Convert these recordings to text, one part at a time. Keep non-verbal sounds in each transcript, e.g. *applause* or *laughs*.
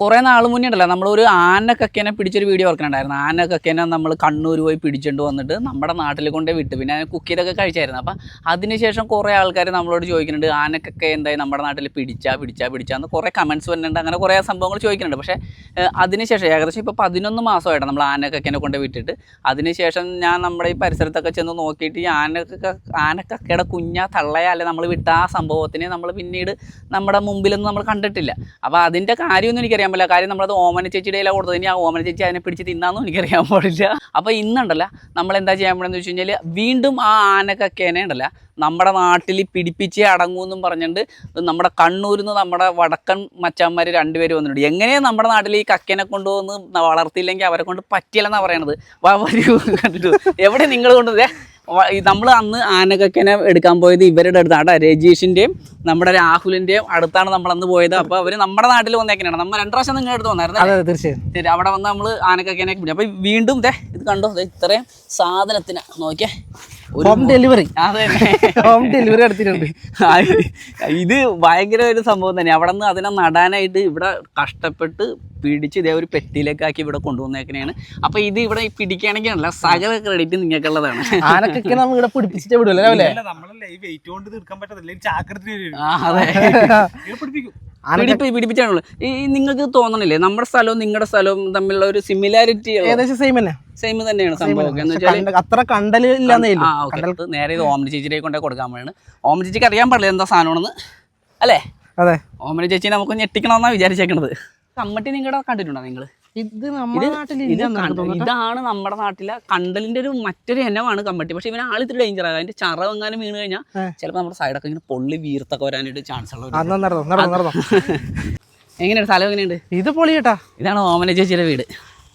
കുറേ നാൾ മുന്നേ ഉണ്ടല്ലോ നമ്മളൊരു ആനക്കക്കേനെ പിടിച്ചൊരു വീഡിയോ ഓർക്കുന്നുണ്ടായിരുന്നു ആനക്കക്കേനെ നമ്മൾ കണ്ണൂർ പോയി പിടിച്ചുകൊണ്ട് വന്നിട്ട് നമ്മുടെ നാട്ടിൽ കൊണ്ടേ വിട്ടു. പിന്നെ കുക്ക് ചെയ്തൊക്കെ കഴിച്ചായിരുന്നു. അപ്പം അതിനുശേഷം കുറേ ആൾക്കാർ നമ്മളോട് ചോദിക്കുന്നുണ്ട് ആനക്കൊക്കെ എന്തായി? നമ്മുടെ നാട്ടിൽ പിടിച്ചാ പിടിച്ചാ പിടിച്ചാന്ന് കുറേ കമൻസ് വരുന്നുണ്ട് അങ്ങനെ കുറേ സംഭവങ്ങൾ ചോദിക്കുന്നുണ്ട്. പക്ഷേ അതിനുശേഷം ഏകദേശം ഇപ്പോൾ പതിനൊന്ന് മാസമായിട്ട് നമ്മൾ ആനക്കക്കേനെ കൊണ്ട് വിട്ടിട്ട്. അതിനുശേഷം ഞാൻ നമ്മുടെ ഈ പരിസരത്തൊക്കെ ചെന്ന് നോക്കിയിട്ട് ഈ ആനക്കൊക്കെ ആനക്കക്കയുടെ കുഞ്ഞ തള്ളയാലെ നമ്മൾ വിട്ട ആ സംഭവത്തിനെ നമ്മൾ പിന്നീട് നമ്മുടെ മുമ്പിലൊന്നും നമ്മൾ കണ്ടിട്ടില്ല. അപ്പോൾ അതിന്റെ കാര്യമൊന്നും എനിക്കറിയാൻ പറ്റില്ല. കാര്യം നമ്മളത് ഓമന ചേച്ചിയുടെ ഇല കൊടുത്തത്. ഇനി ആ ഓമന ചേച്ചി അതിനെ പിടിച്ച് തിന്നാന്നും എനിക്കറിയാൻ പാടില്ല. അപ്പോൾ ഇന്നുണ്ടല്ല നമ്മൾ എന്താ ചെയ്യാൻ പോകണമെന്ന് വെച്ച് കഴിഞ്ഞാൽ വീണ്ടും ആ ആനക്കക്കേനെ ഉണ്ടല്ല നമ്മുടെ നാട്ടിൽ പിടിപ്പിച്ചേ അടങ്ങൂന്നും പറഞ്ഞിട്ട് നമ്മുടെ കണ്ണൂരിൽ നിന്ന് നമ്മുടെ വടക്കൻ മച്ചാന്മാർ രണ്ടുപേര് വന്നിട്ടുണ്ട്. എങ്ങനെയാണ് നമ്മുടെ നാട്ടിൽ ഈ കക്കേനെ കൊണ്ടുവന്ന് വളർത്തിയില്ലെങ്കിൽ അവരെ കൊണ്ട് പറ്റില്ലെന്നാണ് പറയണത്? കണ്ടിട്ട്. എവിടെ നിങ്ങൾ കൊണ്ടുവന്നേ? നമ്മൾ അന്ന് ആനകക്കനെ എടുക്കാൻ പോയത് ഇവരുടെ അടുത്താണ് കേട്ടോ രജീഷിന്റെയും നമ്മുടെ രാഹുലിന്റെയും അടുത്താണ് നമ്മൾ അന്ന് പോയത്. അപ്പോൾ അവർ നമ്മുടെ നാട്ടിൽ വന്നേക്കനാണ് നമ്മൾ രണ്ട് പ്രാവശ്യം നിങ്ങളുടെ അടുത്ത് വന്നായിരുന്നു അതെ തീർച്ചയായും. ശരി അവിടെ വന്ന് നമ്മൾ ആനക്കക്കനെ അപ്പോൾ വീണ്ടും ഇത് കണ്ടോ ഇത്രയും സാധനത്തിന് നോക്കിയേ. ഹോം ഡെലിവറി ഹോം ഡെലിവറി എടുത്തിട്ടുണ്ട് ആ, ഇത് ഭയങ്കര ഒരു സംഭവം തന്നെ. അവിടെ നിന്ന് അതിനെ നടാനായിട്ട് ഇവിടെ കഷ്ടപ്പെട്ട് പിടിച്ച് ഇതേ ഒരു പെട്ടിയിലേക്കാക്കി ഇവിടെ കൊണ്ടുവന്നേക്കണേണ്. അപ്പൊ ഇത് ഇവിടെ പിടിക്കുകയാണെങ്കിൽ അല്ല സകല ക്രെഡിറ്റ് നിങ്ങൾക്കുള്ളതാണ്. ആനക്കൊക്കെ നമ്മൾ ഇവിടെ പിടിപ്പിച്ചിട്ട് വിടുവല്ലേ രാവിലെ? *laughs* പിടിപ്പിച്ചാണല്ലോ. ഈ നിങ്ങൾക്ക് തോന്നണില്ലേ? നമ്മുടെ സ്ഥലവും നിങ്ങളുടെ സ്ഥലവും തമ്മിലുള്ള ഒരു സിമിലാരിറ്റി ഏകദേശം സെയിം തന്നെ. സെയിം തന്നെയാണ് സംഭവം. അത്ര നേരെ ഇത് ഓമന ചേച്ചിയെ കൊണ്ടേ കൊടുക്കാൻ വേണം ഓമന ചേച്ചിക്ക് അറിയാൻ പാടില്ല എന്താ സാധനമാണെന്ന്. അല്ലേ? അതെ. ഓമന ചേച്ചി നമുക്ക് ഞെട്ടിക്കണമെന്നാണ് വിചാരിച്ചേക്കണത്. കമ്മട്ടി നിങ്ങളുടെ കണ്ടിട്ടുണ്ടോ നിങ്ങൾ ഇത് ഇതാണ് നമ്മുടെ നാട്ടിലെ കണ്ടലിന്റെ ഒരു മറ്റൊരു ഇനമാണ് കമ്മട്ടി. പക്ഷെ ഇവന് ആളിത്തിരി ഡേഞ്ചർ ആകും അതിന്റെ ചറ എങ്ങാനും വീണ് കഴിഞ്ഞാൽ ചിലപ്പോ ചിലപ്പോൾ നമ്മുടെ സൈഡൊക്കെ ഇങ്ങനെ പൊള്ളി വീർത്തൊക്കെ വരാനായിട്ട് ചാൻസ് ഉള്ളത് *laughs* എങ്ങനെയുണ്ട്? സ്ഥലം എങ്ങനെയുണ്ട്? ഇത് പൊളിയേട്ടാ. ഇതാണ് ഓമന ചേച്ചിയുടെ വീട്.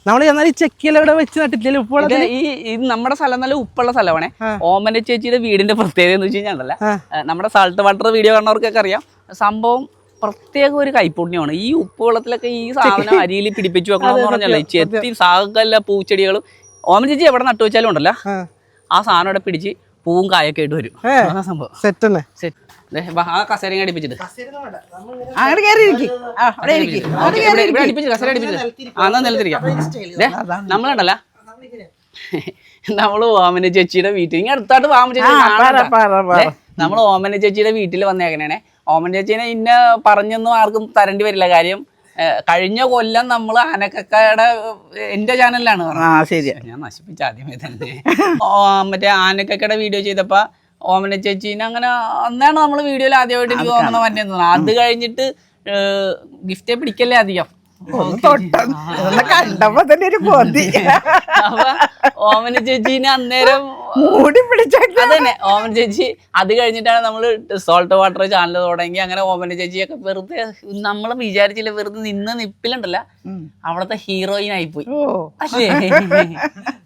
നമ്മൾ എന്നാൽ ഈ ചെക്കിയെല്ലാം ഇവിടെ വെച്ച് നട്ടിട്ടില്ല? ഉപ്പുള്ള ഈ ഇത് നമ്മുടെ സ്ഥലം നല്ല ഉപ്പുള്ള സ്ഥലമാണേ. ഓമന്റെ ഓമന ചേച്ചിയുടെ വീടിന്റെ പ്രത്യേകത എന്ന് വെച്ച് കഴിഞ്ഞാൽ നമ്മുടെ സാൾട്ട് വാട്ടർ വീഡിയോ കാണുന്നവർക്കൊക്കെ അറിയാം. സംഭവം പ്രത്യേക ഒരു കൈപ്പുണ്യമാണ് ഈ ഉപ്പ് വെള്ളത്തിലൊക്കെ ഈ സാധനം *laughs* അരിയിൽ പിടിപ്പിച്ചു വെക്കണമെന്ന് പറഞ്ഞല്ലേ ചെത്തി സാകല്ല പൂച്ചെടികളും. ഓമൻ ചേച്ചി എവിടെ നട്ടു വെച്ചാലും ഉണ്ടല്ലോ. ആ. സാധനം ഇവിടെ പിടിച്ച് പൂവും കായൊക്കെ ആയിട്ട് വരും. സെറ്റ് തന്നെ ശരി. ആ അടിപ്പിച്ചിട്ട് കയറി ഇരിക്ക്. അവിടെ ഇരിക്ക്. അവിടെ ഇവിടെ ഇവിടെ അടിപ്പിച്ച് കസേര അടിപ്പിച്ചിട്ട് ആ എന്നാ നിലത്തിരിക്കാം. ദേ, നമ്മളുണ്ടല്ല *laughs* നമ്മൾ ഓമന ചേച്ചിയുടെ വീട്ടിൽ. ഇങ്ങനെ അടുത്തായിട്ട് ഓമന ചേച്ചി നമ്മൾ ഓമന ചേച്ചിയുടെ വീട്ടിൽ വന്നേക്കണേ ഓമന ചേച്ചീനെ ഇന്ന പറഞ്ഞൊന്നും ആർക്കും തരേണ്ടി വരില്ല. കാര്യം കഴിഞ്ഞ കൊല്ലം നമ്മൾ ആനക്കക്കയുടെ എന്റെ ചാനലിലാണ് ആ ശരിയാ. ഞാൻ നശിപ്പിച്ച ആദ്യമേ തന്നെ. മറ്റേ ആനക്കക്കയുടെ വീഡിയോ ചെയ്തപ്പോ ഓമന ചേച്ചീനെ അങ്ങനെ അന്നാണ് നമ്മൾ വീഡിയോയിൽ ആദ്യമായിട്ട് എനിക്ക് ഓമന മറ്റേ അത് കഴിഞ്ഞിട്ട് ഗിഫ്റ്റേ പിടിക്കല്ലേ അധികം. ഇതൊന്ന് കണ്ടപ്പോ തന്നെ ഒരു ബോധി ഓമന ചേച്ചീനെ അന്നേരം മൂടി പിടിച്ചേക്ക. അതന്നെ ഓമന ചേച്ചി അത് കഴിഞ്ഞിട്ടാണ് നമ്മൾ സോൾട്ട് വാട്ടർ ചാനൽ തുടങ്ങി. അങ്ങനെ ഓമന ചേച്ചിയൊക്കെ വെറുതെ നമ്മൾ വിചാരിച്ചില്ല വെറുതെ നിന്ന് നിപ്പിലുണ്ടല്ല. അവിടത്തെ ഹീറോയിൻ ആയിപ്പോയി. പോയി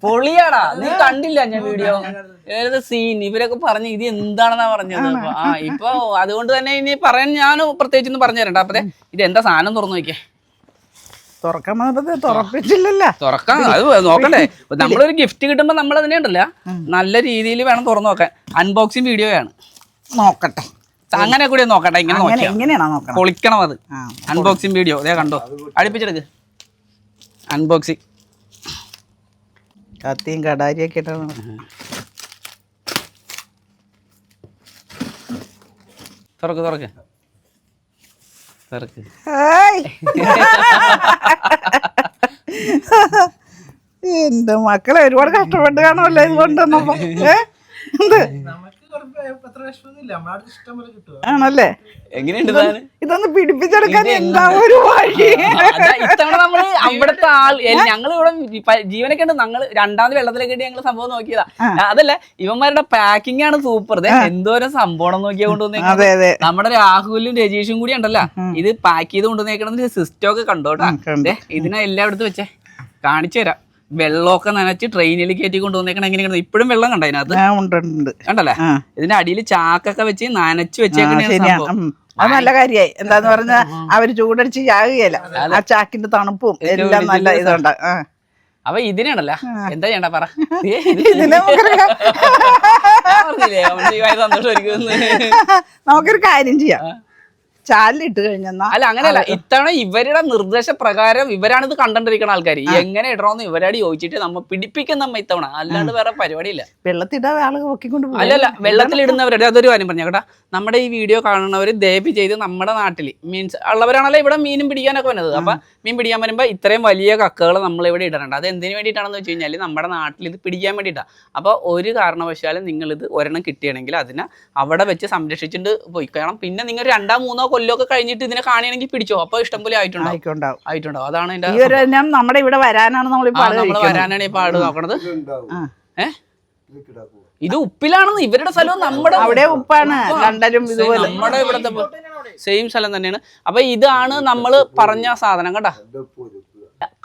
പൊളിയാടാ നീ കണ്ടില്ല ഞാൻ വീഡിയോ ഏത് സീൻ ഇവരൊക്കെ പറഞ്ഞു ഇത് എന്താണെന്നാ പറഞ്ഞത്. ആ ഇപ്പൊ അതുകൊണ്ട് തന്നെ ഇനി പറയാൻ ഞാൻ പ്രത്യേകിച്ച് ഒന്നും പറഞ്ഞു തരണ്ട അപ്പൊ ഇത് എന്താ സാധനം തുറന്നു നോക്കിയേ? തുറക്കാൻ വന്നപ്പോ തുറപ്പിച്ചില്ലല്ല. തുറക്കാം. അത് നോക്കണ്ടേ. നമ്മളൊരു ഗിഫ്റ്റ് കിട്ടുമ്പോ നമ്മൾ അതിനെ ഉണ്ടല്ല നല്ല രീതിയിൽ വേണം തുറന്നു നോക്കാൻ. അൺബോക്സിങ് വീഡിയോ ആണ്. നോക്കട്ടെ. അങ്ങനെ കൂടി നോക്കട്ടെ ഇങ്ങനെ നോക്കിയാ? പൊളിക്കണം അത്. അൺബോക്സിങ് വീഡിയോ അതേ കണ്ടോ അടുപ്പിച്ചെടുക്ക്. അൺബോക്സിങ് കത്തിയും കടാരിയൊക്കെ ഇട്ടാണ്. തുറക്ക് തുറക്ക്. തുറക്ക് എന്റെ മക്കളെ ഒരുപാട് കഷ്ടപ്പെട്ട് കാണുമല്ലോ ഇത് കൊണ്ടുവന്നപ്പോ. ഏ? എന്ത്? ആണല്ലേ? എങ്ങനെയുണ്ട് സാധനം ഇതൊന്ന് പിടിപ്പിച്ചെടുക്കാൻ എന്താ ഒരു വഴി? ഇത്തവണ നമ്മൾ *laughs* അവിടുത്തെ ആൾ ഞങ്ങൾ ഇവിടെ ജീവനൊക്കെ ഉണ്ട്. ഞങ്ങൾ രണ്ടാമത് വെള്ളത്തിലേക്ക് ഇട്ട് ഞങ്ങൾ സംഭവം നോക്കിയതാ. അതല്ല ഇവന്മാരുടെ പാക്കിംഗ് ആണ് സൂപ്പർ എന്തോരം സംഭവം നോക്കിയാ കൊണ്ടുവന്നേ നമ്മുടെ രാഹുലും രജീഷും കൂടി ഉണ്ടല്ലോ. ഇത് പാക്ക് ചെയ്ത് കൊണ്ടുവന്നേക്കണത് സിസ്റ്റം ഒക്കെ കണ്ടോട്ടാ ഇതിനെ എല്ലായിടത്തും വെച്ചേ. കാണിച്ചു തരാം. വെള്ളമൊക്കെ നനച്ച് ട്രെയിനിൽ കയറ്റി കൊണ്ടുവന്നേക്കണ എങ്ങനെയാണ് ഇപ്പോഴും വെള്ളം കണ്ട അതിനകത്ത്? ഞാൻ ഉണ്ട് ഉണ്ട് കണ്ടല്ലേ? ഇതിന്റെ അടിയിൽ ചാക്കൊക്കെ വെച്ച് നനച്ച് വെച്ചേക്കണ. അത് നല്ല കാര്യമായി എന്താന്ന് പറഞ്ഞാ അവർ ചൂടടിച്ച് ചാകുകയല്ല. ആ ചാക്കിന്റെ തണുപ്പും എല്ലാം നല്ല ഇതുണ്ട് ആ. അപ്പൊ ഇതിനാണല്ല. എന്താ ചെയ്യണ്ട പറ. *laughs* *laughs* നമുക്കൊരു കാര്യം ചെയ്യാം. ചാലിലിട്ട് കഴിഞ്ഞെന്നാ? അല്ല അങ്ങനെയല്ല. ഇത്തവണ ഇവരുടെ നിർദ്ദേശപ്രകാരം ഇവരാണ് ഇത് കണ്ടോണ്ടിരിക്കുന്ന ആൾക്കാർ എങ്ങനെ ഇടണമെന്ന് ഇവരോട് ചോദിച്ചിട്ട് നമ്മ പിടിപ്പിക്കുന്ന നമ്മ ഇത്തവണ. അല്ലാണ്ട് വേറെ പരിപാടിയില്ല. വെള്ളത്തിടാതെ ആൾ പൊക്കിക്കൊണ്ട് പോകും അല്ലല്ല വെള്ളത്തിലിടുന്നവരുടെ അതൊരു കാര്യം പറഞ്ഞു കേട്ടാ നമ്മുടെ ഈ വീഡിയോ കാണുന്നവർ ദയവ് ചെയ്ത് നമ്മുടെ നാട്ടിൽ മീൻസ് ഉള്ളവരാണല്ലോ ഇവിടെ മീനും പിടിക്കാനൊക്കെ വന്നത്. അപ്പൊ മീൻ പിടിക്കാൻ വരുമ്പോൾ ഇത്രയും വലിയ കക്കകൾ നമ്മൾ ഇവിടെ ഇടണ്ട അത് എന്തിനു വേണ്ടിയിട്ടാണെന്ന് വെച്ച് കഴിഞ്ഞാൽ നമ്മുടെ നാട്ടിൽ ഇത് പിടിക്കാൻ വേണ്ടിയിട്ടാണ് അപ്പോൾ ഒരു കാരണവശാലും നിങ്ങൾ ഇത് ഒരെണ്ണം കിട്ടിയാണെങ്കിൽ അതിനെ അവിടെ വെച്ച് സംരക്ഷിച്ചിട്ട് പോയി. കാരണം പിന്നെ നിങ്ങൾ രണ്ടാം മൂന്നോ കൊല്ലോ ഒക്കെ കഴിഞ്ഞിട്ട് ഇതിനെ കാണുകയാണെങ്കിൽ പിടിച്ചോ? അപ്പൊ ഇഷ്ടംപോലെ ആയിട്ടുണ്ടാവും. ആയിട്ടുണ്ടാവും. അതാണ് എന്റെ ഈ ഒരു എണ്ണം നമ്മുടെ ഇവിടെ വരാനാണ് നമ്മൾ ആ നമ്മൾ വരാനാണ് ഈ പാട് നോക്കണത്. ഏ? ഇത് ഉപ്പിലാണെന്ന് ഇവരുടെ സ്ഥലവും നമ്മുടെ അവിടെ ഉപ്പാണ് ലണ്ടനും ഇതുപോലെ. നമ്മുടെ ഇവിടത്തെ സെയിം സ്ഥലം തന്നെയാണ്. അപ്പൊ ഇതാണ് നമ്മൾ പറഞ്ഞ സാധനം കേട്ടാ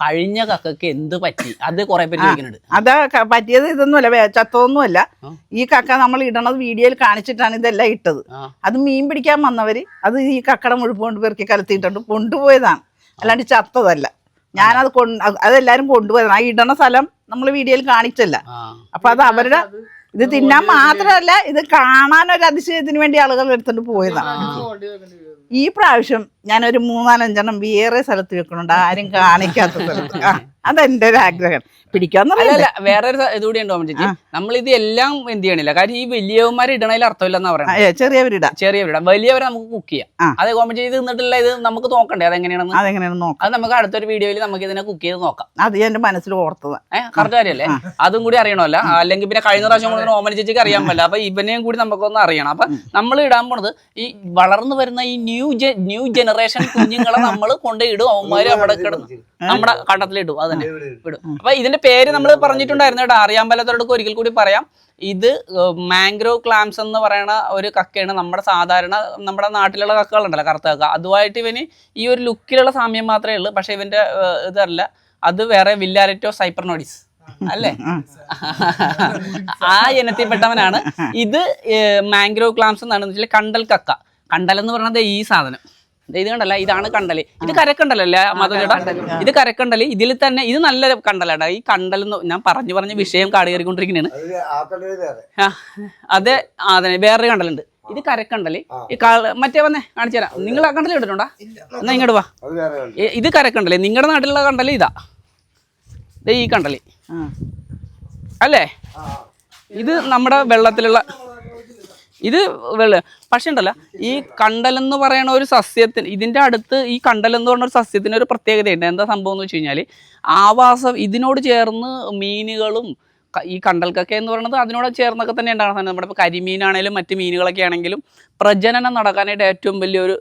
കഴിഞ്ഞ കക്കക്ക് എന്ത് പറ്റി? അത് കുറെ പേര് ചോദിക്കുന്നുണ്ട്. അത് പറ്റിയത് ഇതൊന്നുമല്ല ചത്തതൊന്നുമല്ല. ഈ കക്ക നമ്മൾ ഇടണത് വീഡിയോയിൽ കാണിച്ചിട്ടാണ് ഇതെല്ലാം ഇട്ടത്. അത് മീൻ പിടിക്കാൻ വന്നവര് അത് ഈ കക്കട മുഴുപ്പ് കൊണ്ട് പെറുക്കി കലത്തിയിട്ടുണ്ട്. കൊണ്ടുപോയതാണ്. അല്ലാണ്ട് ചത്തതല്ല. ഞാനത് കൊണ്ട് അത് അതെല്ലാരും കൊണ്ടുപോയതാണ്. ആ ഇടണ സ്ഥലം നമ്മൾ വീഡിയോയിൽ കാണിച്ചല്ല. അപ്പൊ അത് അവരുടെ ഇത് തിന്നാൻ മാത്രമല്ല ഇത് കാണാൻ ഒരു അതിശയത്തിന് വേണ്ടി ആളുകൾ എടുത്തോണ്ട് പോയതാണ് ഈ പ്രാവശ്യം ഞാനൊരു മൂന്നാലഞ്ചെണ്ണം വേറെ സ്ഥലത്ത് വെക്കണുണ്ട് ആരും കാണിക്കാത്ത സ്ഥലത്ത്. ആ, അതെന്റെ ഒരു ആഗ്രഹം പിടിക്കാന്നല്ല വേറൊരു വേറെ ഒരു ഇതുകൂടി ഉണ്ടോ ചേച്ചി നമ്മൾ ഇത് എല്ലാം എന്ത് ചെയ്യണില്ല. കാര്യം ഈ വലിയവന്മാർ ഇടണതിൽ അർത്ഥമില്ലെന്നാ പറയുന്നത് ചെറിയവരിടാം. ചെറിയവരിടാം. വലിയവരെ നമുക്ക് കുക്ക് ചെയ്യാം. അതെ കോമഡി ചെയ്ത് നിന്നിട്ടില്ല ഇത് നമുക്ക് നോക്കണ്ടേ? അതെങ്ങനെയാണെന്ന്? അതെങ്ങനെയാണ് നോക്കാം. അത് നമുക്ക് അടുത്തൊരു വീഡിയോയിൽ നമുക്ക് ഇതിനെ കുക്ക് ചെയ്ത് നോക്കാം. അത് എന്റെ മനസ്സിൽ ഓർത്തത്. ഏഹ് കറക്റ്റ് കാര്യമല്ലേ? അതും കൂടി അറിയണമല്ല. അല്ലെങ്കിൽ പിന്നെ കഴിഞ്ഞ പ്രാവശ്യം കൊണ്ട് ഓമന ചേച്ചിക്ക് അറിയാൻ പറ്റില്ല. അപ്പൊ ഇവനെയും കൂടി നമുക്കൊന്ന് അറിയണം. അപ്പൊ നമ്മൾ ഇടാൻ പോണത് ഈ വളർന്നു വരുന്ന ഈ ന്യൂ ന്യൂ ജനറേഷൻ കുഞ്ഞുങ്ങളെ നമ്മൾ കൊണ്ടിടും അവന്മാര് അവിടെ കിടന്നു. നമ്മുടെ കണ്ടത്തിലിടും അത് തന്നെ. വിടും അപ്പൊ ഇതിന്റെ പേര് നമ്മൾ പറഞ്ഞിട്ടുണ്ടായിരുന്നു കേട്ടോ അറിയാൻ പറ്റാത്തവർക്ക് ഒരിക്കൽ കൂടി പറയാം. ഇത് മാംഗ്രോവ് ക്ലാംസ് എന്ന് പറയുന്ന ഒരു കക്കയാണ് നമ്മുടെ സാധാരണ നമ്മുടെ നാട്ടിലുള്ള കക്കകളുണ്ടല്ലോ കറുത്ത കക്ക. അതുമായിട്ട് ഇവന് ഈ ഒരു ലുക്കിലുള്ള സാമ്യം മാത്രമേ ഉള്ളൂ പക്ഷെ ഇവന്റെ ഇതല്ല. അത് വേറെ വില്ലാരറ്റോ സൈപ്പർനോഡിസ് അല്ലേ? ആ. ഇനത്തിൽപ്പെട്ടവനാണ്. ഇത് മാംഗ്രോവ് ക്ലാംസ് എന്നാണ് വെച്ചാൽ കണ്ടൽ കക്ക. കണ്ടൽ എന്ന് പറയുന്നത് ഈ സാധനം. ഇത് കണ്ടല്ല? ഇതാണ് കണ്ടൽ. ഇത് കരക്കണ്ടലല്ലേ മധുചേട്ടാ ഇത് കരക്കണ്ടൽ. ഇതിൽ തന്നെ ഇത് നല്ല കണ്ടലാട്ടാ. ഈ കണ്ടൽ എന്ന് ഞാൻ പറഞ്ഞു പറഞ്ഞ വിഷയം കാടുകയറിക്കൊണ്ടിരിക്കുന്നതാണ് അതെ ആ, അതെ വേറൊരു കണ്ടലുണ്ട്. ഇത് കരക്കണ്ടൽ. ഈ മറ്റേ വന്നേ കാണിച്ചു തരാം. നിങ്ങൾ ആ കണ്ടൽ ഇട്ടിട്ടുണ്ടോ എന്നാ ഇങ്ങോട്ട് വാ. ഇത് കരക്കണ്ടൽ. നിങ്ങളുടെ നാട്ടിലുള്ള കണ്ടൽ ഇതാ. ദേ ഈ കണ്ടൽ. അല്ലേ? ഇത് നമ്മുടെ വെള്ളത്തിലുള്ള ഇത് വെള്ള പക്ഷെ ഉണ്ടല്ല ഈ കണ്ടൽ എന്ന് പറയുന്ന ഒരു സസ്യത്തിന് ഇതിന്റെ അടുത്ത് ഈ കണ്ടൽ എന്ന് പറയുന്ന ഒരു സസ്യത്തിന് ഒരു പ്രത്യേകതയുണ്ട്. എന്താ സംഭവം എന്ന് വെച്ച് കഴിഞ്ഞാൽ ആവാസം ഇതിനോട് ചേർന്ന് മീനുകളും ഈ കണ്ടൽക്കൊക്കെ എന്ന് പറയുന്നത് അതിനോട് ചേർന്നൊക്കെ തന്നെ ഉണ്ടാകുന്ന നമ്മുടെ ഇപ്പോൾ കരിമീനാണേലും മറ്റ് മീനുകളൊക്കെ ആണെങ്കിലും പ്രജനനം നടക്കാനായിട്ട് ഏറ്റവും വലിയൊരു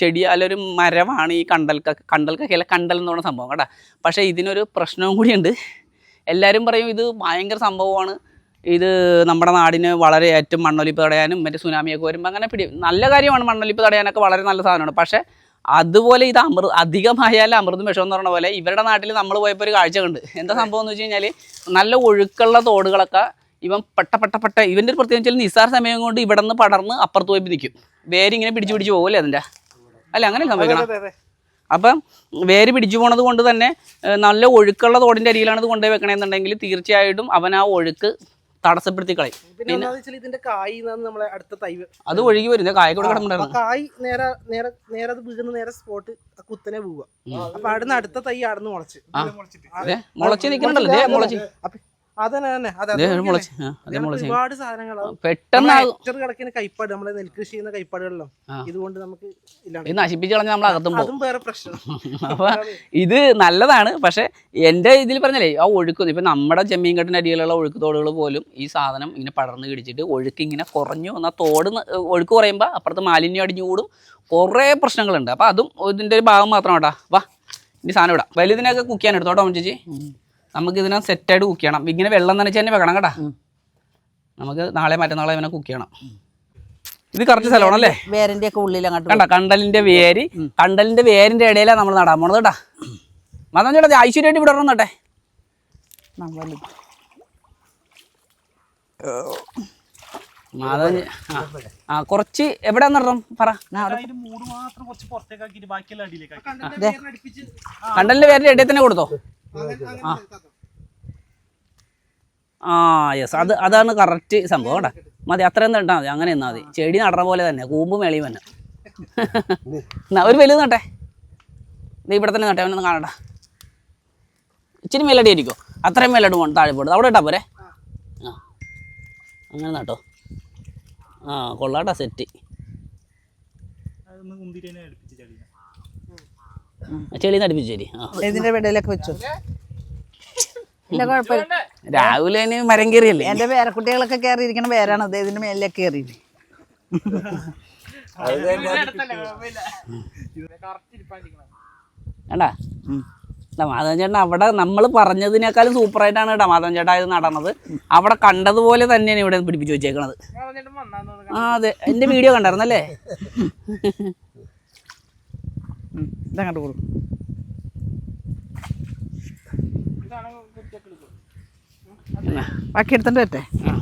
ചെടി അല്ലൊരു മരമാണ് ഈ കണ്ടൽക്കൊക്കെ കണ്ടൽക്കൊക്കെ അല്ല കണ്ടൽ എന്ന് പറയുന്ന സംഭവം കേട്ടോ. പക്ഷേ ഇതിനൊരു പ്രശ്നവും കൂടിയുണ്ട്. എല്ലാവരും പറയും ഇത് ഭയങ്കര സംഭവമാണ്. ഇത് നമ്മുടെ നാടിന് വളരെ ഏറ്റവും മണ്ണൊലിപ്പ് തടയാനും മറ്റേ സുനാമിയൊക്കെ വരുമ്പോൾ അങ്ങനെ പിടി നല്ല കാര്യമാണ് മണ്ണൊലിപ്പ് തടയാനൊക്കെ വളരെ നല്ല സാധനമാണ്. പക്ഷേ അതുപോലെ ഇത് അമൃ അധികമായാലും അമൃതും വിഷം എന്ന് പറഞ്ഞ പോലെ ഇവരുടെ നാട്ടിൽ നമ്മൾ പോയപ്പോൾ ഒരു കാഴ്ച കണ്ട്. എന്താ സംഭവം എന്ന് വെച്ച് കഴിഞ്ഞാൽ നല്ല ഒഴുക്കുള്ള തോടുകളൊക്കെ ഇവൻ പെട്ട പെട്ട പെട്ട ഇവന്റെ ഒരു പ്രത്യേകം വെച്ചാൽ നിസ്സാര സമയം കൊണ്ട് ഇവിടെ നിന്ന് പടർന്ന് അപ്പുറത്ത് പോയി നിൽക്കും വേരിങ്ങനെ പിടിച്ച് പിടിച്ച് പോകുമല്ലേ അതിന്റെ? അല്ല അങ്ങനെ സംഭവിക്കണം? അപ്പം വേര് പിടിച്ചു പോണത് കൊണ്ട് തന്നെ നല്ല ഒഴുക്കുള്ള തോടിന്റെ അരിയിലാണ് ഇത് കൊണ്ടുപോയി വെക്കണമെന്നുണ്ടെങ്കിൽ തീർച്ചയായിട്ടും അവൻ ആ ഒഴുക്ക് തടസ്സപ്പെടുത്തി കളയും. പിന്നെ ഇതിന്റെ കായ് നമ്മളെ അടുത്ത തൈ അത് ഒഴുകി വരുന്ന കായ കൂടെ കിടന്നുണ്ടായിരുന്നു കായ് നേരെ നേരെ നേരെ അത് വീഴുന്ന നേരെ സ്പോട്ട് കുത്തനെ പോവുക. അപ്പൊ അവിടുന്ന് അടുത്ത തൈ അവിടുന്ന് മുളച്ച്. മുളച്ച് നിൽക്കുന്നുണ്ടല്ലോ. ദേ മുളച്ച്. ഒരുപാട് സാധനങ്ങൾ. കണക്കിന് കൈപ്പാട് നമ്മളെ നെൽകൃഷി ചെയ്യുന്ന കൈപ്പാടുകളിലും ഇതുകൊണ്ട് നമുക്ക് നശിപ്പിച്ച് കളഞ്ഞാൽ നമ്മൾ അകത്തും പോകും. അതും വേറെ പ്രശ്നം. *laughs* അപ്പൊ ഇത് നല്ലതാണ് പക്ഷെ എന്റെ ഇതിൽ പറഞ്ഞല്ലേ ആ ഒഴുക്ക് ഇപ്പൊ നമ്മുടെ ചെമ്മീൻകെട്ടിന്റെ അടിയിലുള്ള ഒഴുക്ക് തോടുകൾ പോലും ഈ സാധനം ഇങ്ങനെ പടർന്ന് പിടിച്ചിട്ട് ഒഴുക്ക് ഇങ്ങനെ കുറഞ്ഞു എന്നാൽ തോട് ഒഴുക്ക് കുറയുമ്പോൾ അപ്പുറത്ത് മാലിന്യം അടിഞ്ഞു കൂടും. കുറേ പ്രശ്നങ്ങളുണ്ട്. അപ്പൊ അതും ഇതിന്റെ ഒരു ഭാഗം മാത്രം കേട്ടാ വാ ഇനി സാധനം ഇടാം. വലുതിനൊക്കെ കുക്ക് ചെയ്യാൻ എടുത്തോട്ടോ അമ്മ ചേച്ചി നമുക്ക് ഇതിനെ സെറ്റായിട്ട് കുക്ക് ചെയ്യണം ഇങ്ങനെ വെള്ളം നനച്ച് തന്നെ വെക്കണം കേട്ടാ. നമുക്ക് നാളെ മറ്റന്നാളെ ഇവനെ കുക്ക് ചെയ്യണം. ഇത് കറക്റ്റ് സ്ഥലമാണല്ലേ? വേരന്റെ ഒക്കെ ഉള്ളിൽ അങ്ങോട്ട് കണ്ട കണ്ടലിന്റെ വേര് കണ്ടലിന്റെ വേരിന്റെ ഇടയിലാണ് നമ്മൾ നടാൻ പോണത് കേട്ടാ. മതം ചേട്ടാ ഐശ്വര്യമായിട്ട് ഇവിടെ ഇറങ്ങട്ടെ നമ്മൾ മാധവൻ ആ. കുറച്ച് എവിടെ നടണം? പറ. കുറച്ച് കണ്ടലിന്റെ വേരിന്റെ ഇടയിൽ തന്നെ കൊടുത്തോ. ആ. യെസ് അത് അതാണ് കറക്റ്റ് സംഭവം കേട്ടാ. മതി അത്രയും തട്ടാ മതി. അങ്ങനെ നിന്നാ മതി. ചെടി നടണ പോലെ തന്നെ കൂമ്പ് മേളിയും തന്നെ. *laughs* എന്നാ ഒരു വലുത് നട്ടെ. നീ ഇവിടെ തന്നെ നട്ടെ അവനൊന്ന് കാണണ്ട ഇച്ചിരി മേലടി ആയിരിക്കോ? അത്രയും മേലടി പോകണം താഴെ പോകണം അവിടെ ഇട്ടാ പോരെ? ആ. അങ്ങനെ നട്ടോ. ആ കൊള്ളാട്ടാ സെറ്റ് അതൊന്ന് കുന്തിരിനെ അടുപ്പിച്ച് ചളിനെ ചെളി നടിപ്പിച്ചു ശരി ഇതിന്റെ ഇടയിലൊക്കെ വെച്ചു. ഇല്ല കുഴപ്പമില്ല. മരം കയറിയല്ലേ? എന്റെ പേരക്കുട്ടികളൊക്കെ കയറി ഇരിക്കണ പേരാണ്. അദ്ദേഹത്തിന്റെ ഇതിന്റെ മേലിലേക്ക് കയറി വേണ്ടാ മാധവൻ ചേട്ടൻ അവിടെ നമ്മൾ പറഞ്ഞതിനേക്കാളും സൂപ്പറായിട്ടാണ് കേട്ടോ മാധവൻ ചേട്ടാ ഇത് നടന്നത്. അവിടെ കണ്ടതുപോലെ തന്നെയാണ് ഇവിടെ പിടിപ്പിച്ചു വെച്ചേക്കണത്. ആ അതെ. എന്റെ വീഡിയോ കണ്ടായിരുന്നല്ലേ? ഇതങ്ങോട്ട് കൊടുക്കും ബാക്കി എടുത്തിട്ട് ആ.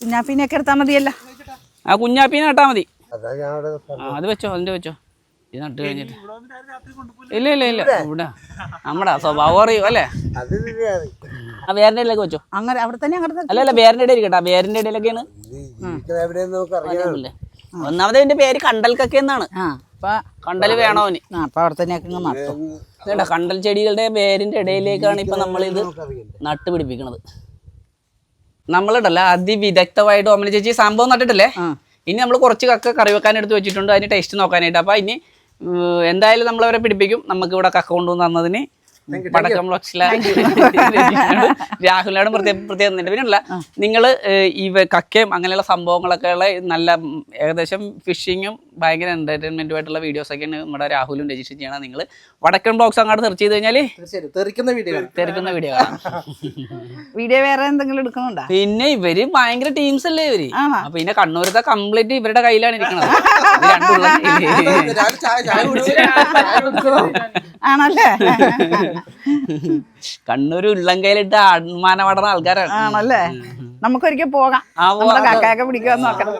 കുഞ്ഞാപ്പീനെയൊക്കെ എടുത്താൽ മതിയല്ല ആ കുഞ്ഞാപ്പീനെ നട്ടാ മതി അതാ ഞാൻ അവിടെ ആ അത് വെച്ചോ അതിന്റെ വെച്ചോ ഇത് നട്ട് കഴിഞ്ഞിട്ട് ഇല്ല ഇല്ല ഇല്ല ഇവിടെ നമ്മുടെ സ്വഭാവം അറിയും അല്ലേ ആ വേറിന്റെ ഇടയിലേക്ക് വെച്ചോ അങ്ങനെ അവിടെ തന്നെ അങ്ങോട്ട് അല്ല അല്ല വേറിന്റെ ഇടയിൽ ആ വേറിന്റെ ഇടയിലൊക്കെയാണ് ഒന്നാമത് എന്റെ പേര് കണ്ടൽക്കൊക്കെ എന്നാണ് ആ അപ്പൊ കണ്ടൽ വേണോ അവന് അപ്പൊ അവിടെ നട്ടു. കണ്ടൽ ചെടികളുടെ വേരിന്റെ ഇടയിലേക്കാണ് ഇപ്പൊ നമ്മളിത് നട്ട് പിടിപ്പിക്കണത്. നമ്മളിടല്ല അതിവിദഗ്ധമായിട്ട് ഓമന ചേച്ചി സംഭവം നട്ടിട്ടില്ലേ? ഇനി നമ്മൾ കുറച്ച് കക്ക കറി വെക്കാൻ എടുത്ത് വെച്ചിട്ടുണ്ട് അതിന് ടേസ്റ്റ് നോക്കാനായിട്ട്. അപ്പൊ ഇനി എന്തായാലും നമ്മളവരെ പിടിപ്പിക്കും. നമുക്ക് ഇവിടെ കക്ക കൊണ്ടുവന്ന് തന്നതിന് വടക്കം ബ്ലോക്സിലെ രാഹുലിനോടും പ്രത്യേകം പിന്നെയല്ല നിങ്ങൾ ഈ കക്കയും അങ്ങനെയുള്ള സംഭവങ്ങളൊക്കെ ഉള്ള നല്ല ഏകദേശം ഫിഷിങ്ങും ഭയങ്കര എന്റർടൈൻമെന്റുമായിട്ടുള്ള വീഡിയോസ് ഒക്കെയാണ് നമ്മുടെ രാഹുലും രജിസ്റ്റർ ചെയ്യണം നിങ്ങൾ വടക്കൻ ബ്ലോഗ്സ് അങ്ങോട്ട് സെർച്ച് ചെയ്ത് കഴിഞ്ഞാൽ തീർച്ചയായും തെറിക്കുന്ന വീഡിയോ തിരക്കുന്ന വീഡിയോ കാണാം വീഡിയോ വേറെ എന്തെങ്കിലും എടുക്കണുണ്ടോ പിന്നെ ഇവർ ഭയങ്കര ടീംസ് അല്ലേ ഇവർ? അപ്പൊ പിന്നെ കണ്ണൂരത്തെ കംപ്ലീറ്റ് ഇവരുടെ കയ്യിലാണ് ഇരിക്കുന്നത് ആണല്ലേ? *laughs* *laughs* കണ്ണൂർ ഉള്ളംകൈയിലിട്ട് അൺമാനമാടുന്ന ആൾക്കാരാണ്. ആണല്ലേ? നമുക്കൊരിക്കൽ പോകാം. ആ, പോവാം. നമ്മുടെ കാക്കയൊക്കെ പിടിക്കാൻ നോക്കണം.